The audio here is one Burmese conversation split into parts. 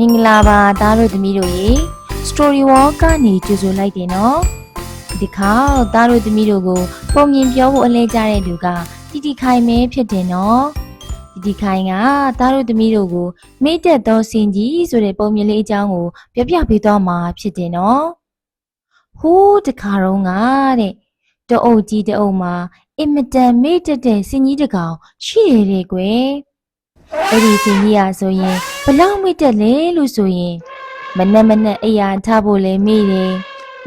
မင်္ဂလာပါသားတို့သမီးတို့ရေ Story Wall ကနေကြိုဆိုလိုက်တယ်နော်ဒီခါသားတို့သမီးတို့ကိုပုံမြင်ပြောဖို့အလဲကြတဲ့လူကတီတီခိုင်မဲဖြစ်တယ်နော်တီတီခိုင်ကသားတို့သမီးတို့ကိုမိတ်တက်သောစင်ကြီးဆိုတဲ့ပုံမြင်လေးအကြောင်းကိုပြပြပေးသွားမှာဖြစ်တယ်နော်ဟိုးတခါတော့ကတဲ့တအုပ်ကြီးတအုပ်မှာအင်မတန်မိတ်တက်တဲ့စင်ကြီးတစ်ကောင်ရှိရတဲ့ကွယ် အဲ့ဒီစင်ကြီးอ่ะဆိုရင်ဘလောက်မိတက်လဲလို့ဆိုရင်မနဲ့မနဲ့အိယာထဖို့လဲမိတယ်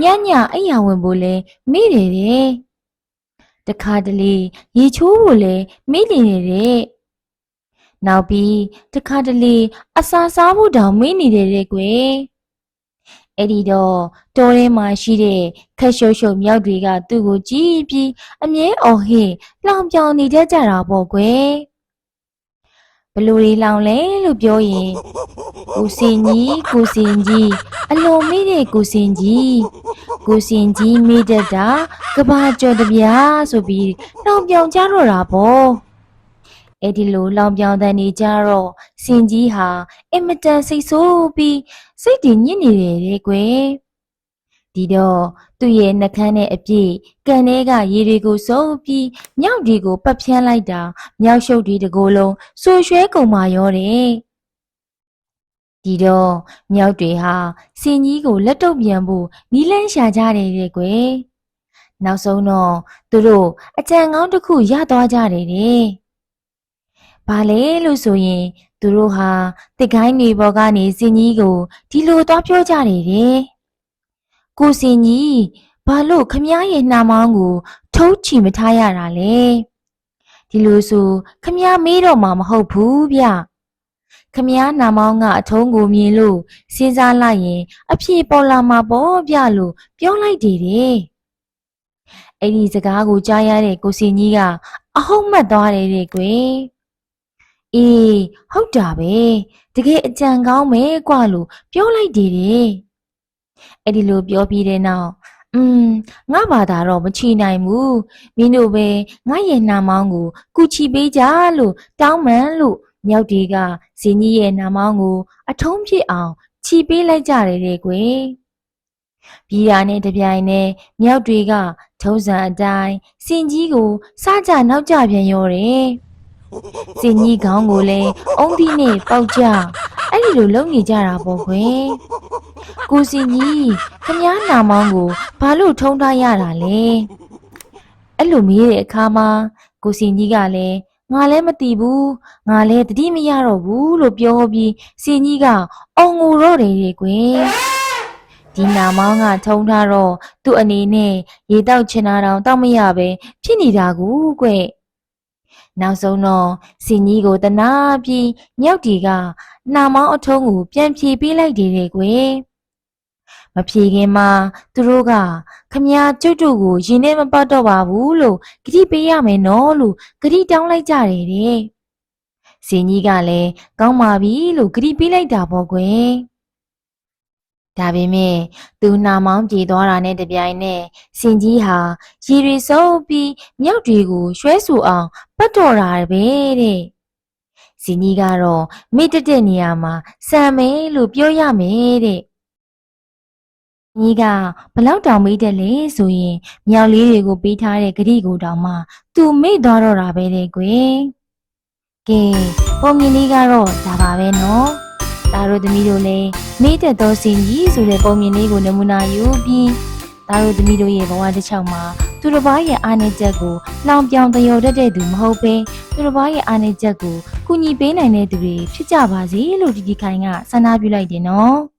ညညအိယာဝင်ဖို့လဲမိတယ်တဲ့တခါတလေရေချိုးဖို့လဲမိနေတယ်တဲ့နောက်ပြီးတခါတလေအစာစားဖို့တောင်မိနေတယ်တဲ့ကွယ်အဲ့ဒီတော့တောထဲမှာရှိတဲ့ခက်ရှုပ်ရှုပ်မြောက်တွေကသူ့ကိုကြည့်ပြီးအမြဲအော်ဟစ်လောင်ပြောင်နေတတ်ကြတာပေါ့ကွယ် ဘလူတွေလောင်လဲလို့ပြောရင်ကိုစင်ကြီးကိုစင်ကြီးအလွန်မေ့တဲ့ကိုစင်ကြီးကိုစင်ကြီးမေ့တတ်တာကဘာကျော်တပြားဆိုပြီးလောင်ပြောင်ကြတော့တာပေါ့အဲ့ဒီလိုလောင်ပြောင်တဲ့နေကြတော့စင်ကြီးဟာအင်မတန်စိတ်ဆိုးပြီးစိတ်တည်ညစ်နေတယ်တဲ့ကွယ် ဒီတော့သူ့ရဲ့နှကန်းနဲ့အပြည့်ကန်ထဲကရေတွေကိုစုပ်ပြီးမြောက်တွေကိုပတ်ဖြန်းလိုက်တာမြောက်ရှုပ်ဒီတကိုယ်လုံးဆူရွှဲကုန်မာရောတယ်ဒီတော့မြောက်တွေဟာစင်ကြီးကိုလက်တော့ပြန်ဖို့နီးလန်းရှာကြတယ်တဲ့ကွယ်နောက်ဆုံးတော့သူတို့အကြံကောင်းတစ်ခုရသွားကြတယ်တဲ့ဘာလဲလို့ဆိုရင်သူတို့ဟာတစ်ကိုင်းနေပေါ်ကနေစင်ကြီးကိုဒီလိုသွားပြောကြတယ်တဲ့ ကိုစင်ကြီးဘာလို့ခမည်းရဲ့နှာမောင်းကို ထုံးချီမထားရတာလဲဒီလိုဆိုခမည်းမေးတော့မှာမဟုတ်ဘူးဗျခမည်းနာမောင်းကအထုံးကိုမြင်လို့စဉ်းစားလိုက်ရင် အဖြေပေါ်လာမှာပေါ့ဗျလို့ပြောလိုက်တယ်အဲ့ဒီစကားကိုကြားရတဲ့ကိုစင်ကြီးကအဟုတ်မှတ်သွားတယ်တဲ့ကွယ်အေးဟုတ်တာပဲတကယ်အကြံကောင်းပဲကွာလို့ပြောလိုက်တယ် အဲ့ဒီလိုပြောပြီးတဲ့နောက်อืมငါဘာသာတော့မချီနိုင်ဘူးမင်းတို့ပဲငါရဲ့နာမောင်းကို ကုချီပေးကြလို့တောင်းပန်လို့မြောက်ဒီကဇင်းကြီးရဲ့နာမောင်းကို အထုံးဖြစ်အောင်ချီပေးလိုက်ကြတယ်တဲ့ကွယ်ပြီးတာနဲ့တပြိုင်နက်မြောက်တွေကထုံးစံအတိုင်းစင်ကြီးကိုစားကြနောက်ကြပြန်ရောတယ်စင်ကြီးခေါင်းကိုလည်းအုံးသီးနဲ့ပေါက်ကြအဲ့ဒီလိုလုပ်နေကြတာပေါ့ကွယ် ကိုစင်ကြီးခမားနာမောင်းကိုဘာလို့ထုံးထားရတာလဲအဲ့လိုမေးတဲ့အခါမှာကိုစင်ကြီးကလည်းငါလည်းမသိဘူးငါလည်းတတိမရတော့ဘူးလို့ပြောပြီးစင်ကြီးကအုံငိုတော့တယ်လေကွယ်ဒီနာမောင်းကထုံးထားတော့သူ့အနေနဲ့ရေတောက်ချင်တာတောင်တောက်မရပဲဖြစ်နေတာကူကွယ်နောက်ဆုံးတော့စင်ကြီးကိုတနာပြီးမြောက်တီကနာမောင်းအထုံးကိုပြန်ဖြေပေးလိုက်တယ်လေကွယ် မဖြေခင်မှာသူတို့ကခမည်းကျုပ်တို့ကိုရင်ထဲမပတ်တော့ပါဘူးလို့ဂတိပေးရမယ်နော်လို့ဂတိတောင်းလိုက်ကြတယ်တဲ့စင်ကြီးကလည်းကောင်းပါပြီလို့ဂတိပေးလိုက်တာပေါ့ကွယ်ဒါပေမဲ့သူနာမောင်းပြေသွားတာနဲ့တပြိုင်နက်စင်ကြီးဟာရေတွေစုပ်ပြီးမြောက်တွေကိုရွှဲဆူအောင်ပတ်တော်တာပဲတဲ့စင်ကြီးကတော့မိတက်တဲ့နေရာမှာစံမယ်လို့ပြောရမယ်တဲ့ ညီကဘလောက်တောင်မေးတယ်လေဆိုရင်မြောက်လေးတွေကိုပေးထားတဲ့ဂရိကိုတောင်မှသူမေ့သွားတော့တာပဲတဲ့ကွယ်ကဲပုံမြင်လေးကတော့ဒါပါပဲနော်ဒါတို့သမီးတို့လည်းမေ့တဲ့သောစင်ကြီးဆိုတဲ့ပုံမြင်လေးကိုနမူနာယူပြီးဒါတို့သမီးတို့ရဲ့ဘဝတစ်ချောင်းမှာသူတစ်ပါးရဲ့အားနည်းချက်ကိုလောင်ပြောင်တယောတတ်တဲ့သူမဟုတ်ပဲသူတစ်ပါးရဲ့အားနည်းချက်ကိုကူညီပေးနိုင်တဲ့သူတွေဖြစ်ကြပါစေလို့ဒီဒီခိုင်ကဆန္ဒပြုလိုက်တယ်နော်